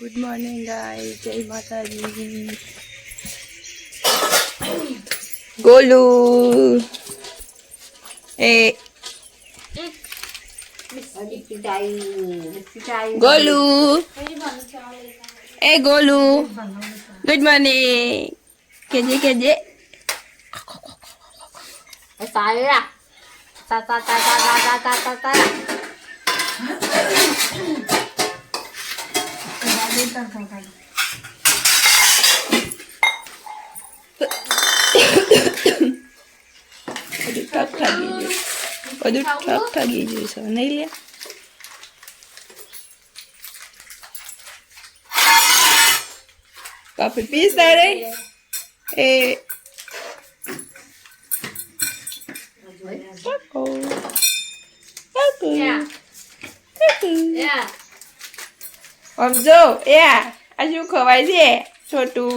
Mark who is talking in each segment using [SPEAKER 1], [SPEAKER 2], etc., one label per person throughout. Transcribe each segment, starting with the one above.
[SPEAKER 1] Good morning guys. Jai Mata Di. Golu. Eh. Golu. Eh Golu. Good morning. Keje
[SPEAKER 2] keje. Salah. Ta ta ta ta ta ta ta ta.
[SPEAKER 1] બધું ઠપ ગયું જોઈશું નહીં લે કાપી piece તારે એ Taco. Taco.
[SPEAKER 2] Yeah.
[SPEAKER 1] આમ જો એ આ શું ખવાય છે? છોટું,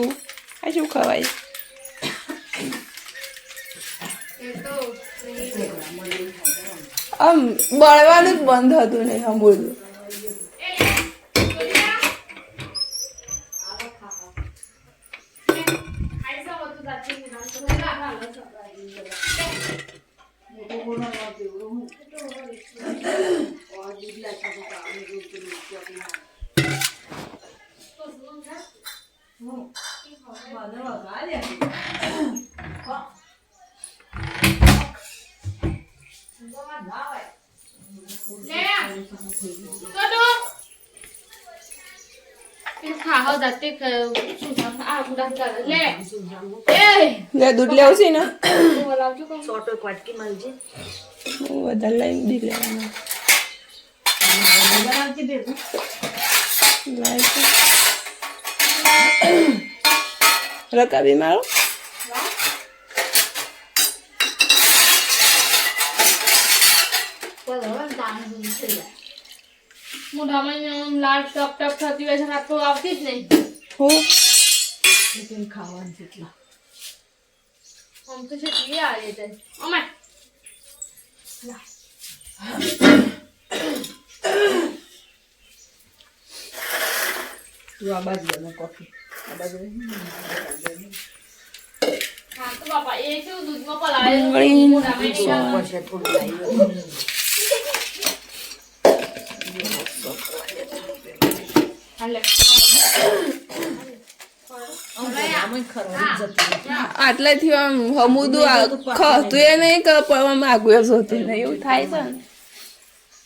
[SPEAKER 1] આ શું ખવાય? આમ બળવાનું જ બંધ હતું નહીં સાંભળ્યું
[SPEAKER 2] લે
[SPEAKER 1] દૂધ લેવું છે ને?
[SPEAKER 3] સોટો વાટકી મળજે
[SPEAKER 1] વધારે લાઈન બી લેવાનું રકાબી મારો?
[SPEAKER 2] મોઢામાં લાડ ટપ ટપ થતી હોય છે રાત તો આવતી જ નહીં.
[SPEAKER 1] હું.
[SPEAKER 3] ખાવાનું
[SPEAKER 2] આમ તો છે કે આવે છે અમે.
[SPEAKER 3] તું આ બાજુ બને કોફી. આ બાજુ
[SPEAKER 2] હા તો બાપા એ કેવું દૂધમાં પલાળે
[SPEAKER 1] ડુંગળી,
[SPEAKER 2] મોઢામાં
[SPEAKER 3] છે થોડું
[SPEAKER 1] આટલાથી આમ હમુદું ખતું એ નહીં કે પડવા માગું એમ જોતું નહીં એવું થાય છે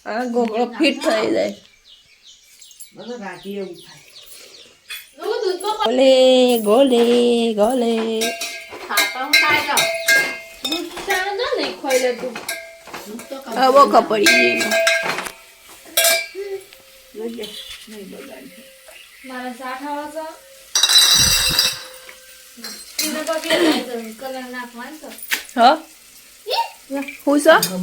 [SPEAKER 1] આ ગોગળો ફિટ થઈ જાય. ગોલે ગોલે ગોલે. હવે કપડી
[SPEAKER 2] મારા સાઠ આવા
[SPEAKER 1] હું?
[SPEAKER 3] તો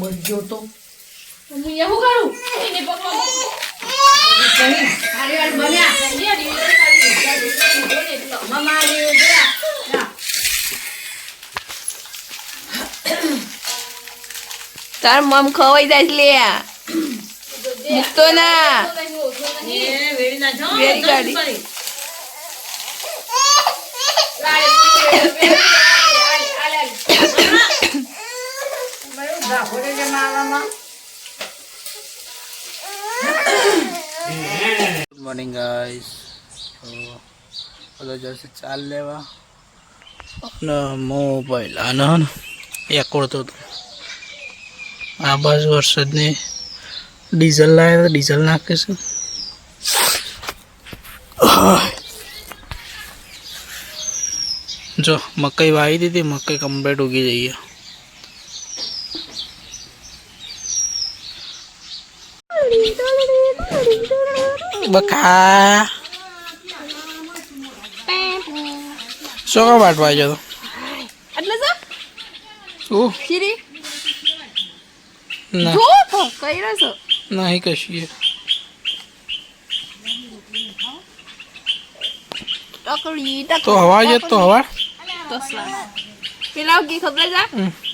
[SPEAKER 1] તાર મમ ખવાઈ જાય લે. મૂકતો ના. વેરી ગાડી.
[SPEAKER 4] ગુડ મોર્નિંગ ગાઈસ બધા જશે ચાલ લેવા. અને મોબાઈલ આનો ને એકોડતો હતો. આ બાજુ વરસાદને ડીઝલ લાવ્યા ડીઝલ નાખે છે. જો મકાઈ વાવી દીધી મકાઈ કમ્પ્લેટ ઉગી જઈએ. બકા શું કામ વાટવા આવ્યો
[SPEAKER 1] એટલે
[SPEAKER 4] તો નહીં કશીએ તો હવા જ તો હવા.
[SPEAKER 1] પેલા કી ખબર છે?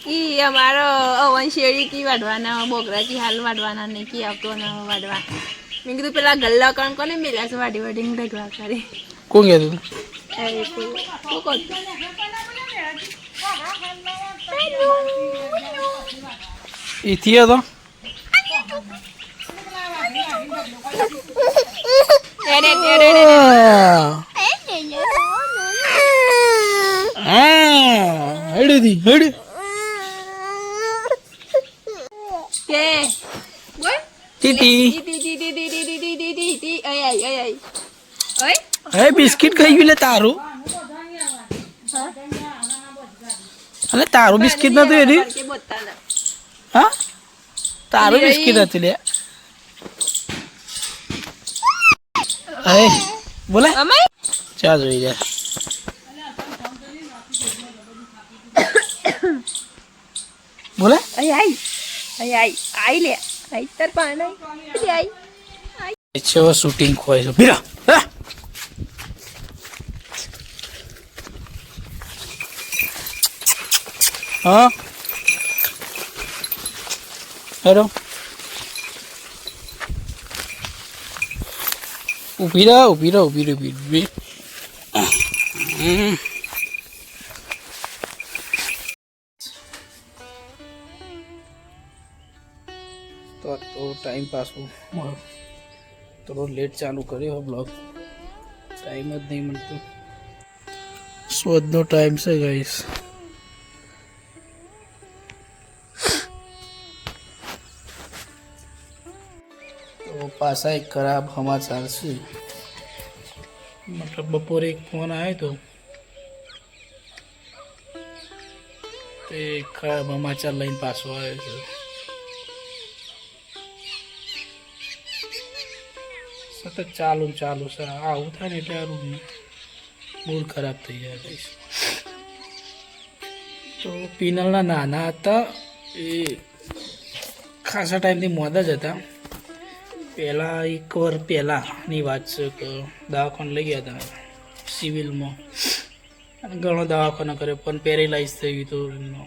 [SPEAKER 1] ઈ અમારો અવન શેરી કી વાડવાના બોગરા કી હાલ વાડવાના ને કી આવતો ને વાડવા મેં કીધું પેલા ગલ્લા કણ કોને મેલા છે? વાડી વાડી ને ઢગલા કરે.
[SPEAKER 4] કોણ
[SPEAKER 1] કે તું અરે તો?
[SPEAKER 4] અરે આ હેડેથી હેડ.
[SPEAKER 1] કે?
[SPEAKER 4] ટીટી. બિસ્કિટ ખાઈ ગયું તારું. અલે તારું બિસ્કિટ નતું એની? હા? તારું બિસ્કિટ હતું લે. અરે બોલે. ચા જોઈ જાય બોલે
[SPEAKER 1] અય આય અય આય આય લે આય તાર પાન આય આય
[SPEAKER 4] છે શૂટિંગ ખોય છે બીરા હા હા હેલો ઊભી રહો ઊભી રહો ઊભી રહો ઊભી તો તો ટાઈમ પાસ થોડો લેટ ચાલુ કર્યો બ્લોગ ટાઈમ જ નહીં મળતો. શોધનો ટાઈમ છે ગાઈસ તો પાછા એક ખરાબ સમાચાર છે. મતલબ બપોરે એક ફોન આવ્યો તો. તે ખરાબ સમાચાર લઈને પાછો આવ્યો છે. સતત ચાલુ ચાલુ છે. આવું થાય ને એટલે આનું મૂડ ખરાબ થઈ જાય કહીશ તો પિનલના નાના હતા. એ ખાસા ટાઈમથી મોદા જ હતા. પહેલાં એક વાર પહેલાંની વાત છે કે દવાખાને લઈ ગયા હતા. સિવિલમાં. ઘણો દવાખાનો કર્યો, પણ પેરેલાઇઝ થઈ ગયું તો એમનો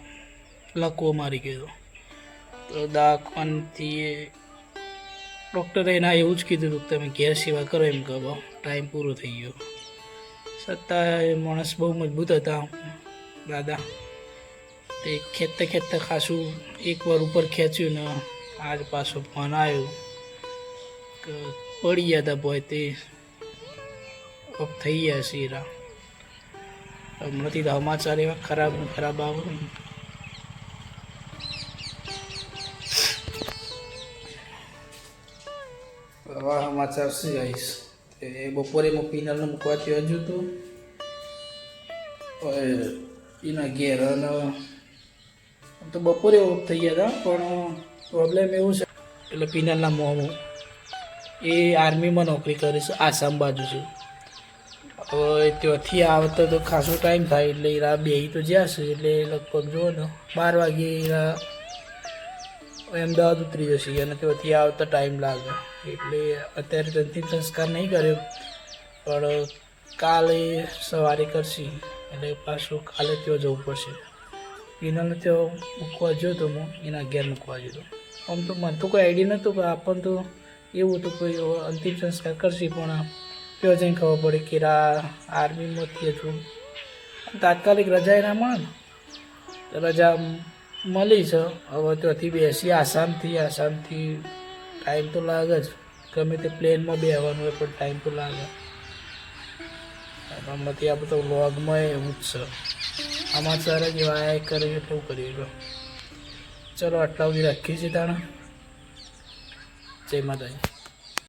[SPEAKER 4] લકવો મારી ગયો. તો દવાખાનથી ડૉક્ટરે એના એવું જ કીધું હતું તમે ઘેર સેવા કરો એમ કહો. ટાઈમ પૂરો થઈ ગયો. છતાં એ માણસ બહુ મજબૂત હતા. દાદા, તે ખેંચતા ખેંચતા ખાસું એકવાર ઉપર ખેંચ્યું ને આજ પાછો ફોન આવ્યો કે પડી ગયા હતા ભાઈ તે. અપ થઈ ગયા શીરા હમણાંથી સમાચાર એવા ખરાબ ખરાબ આવે આવા સમાચાર શું આવીશ એ બપોરે હું પિનલને મૂકવાથી હજુ તો એના ઘેર અને તો બપોરે ઓફ થઈ ગયા હતા, પણ પ્રોબ્લેમ એવું છે, એટલે પીનલના મોમું એ આર્મીમાં નોકરી કરીશ, આસામ બાજુ છે. હવે ત્યાંથી આવતા તો ખાસો ટાઈમ થાય, એટલે એરા બે તો જ્યાં છે, એટલે લગભગ જુઓ ને બાર વાગે એરા અમદાવાદ ઉતરી જશે અને ત્યાંથી આવતા ટાઈમ લાગે. એટલે અત્યારે અંતિમ સંસ્કાર નહીં કર્યો, પણ કાલે સવારે કરશી. એટલે પાછું કાલે ત્યાં જવું પડશે. પીનાને ત્યાં મૂકવા જોયો તો હું, એના ઘેર મૂકવા જોયો હતો આમ તો મને તો કોઈ આઈડિયા નહોતું, પણ આપણને તો એવું હતું કોઈ અંતિમ સંસ્કાર કરશે, પણ ત્યાં જઈને ખબર પડે કે રા આર્મીમાંથી હતું તાત્કાલિક રજા એના મળે રજા મળી છે. હવે ત્યાંથી બેસી આસામથી આસામથી ટાઈમ તો લાગે જ. ગમે તે પ્લેનમાં બેસવાનું હોય પણ ટાઈમ તો લાગે. હમણાંથી આ બધો વ્લોગમાં એવું જ છે. આમાં જ જે વાય કરે એટલું કરીએ ચલો આટલા સુધી રાખીએ છીએ તાણા. જય માતાજી.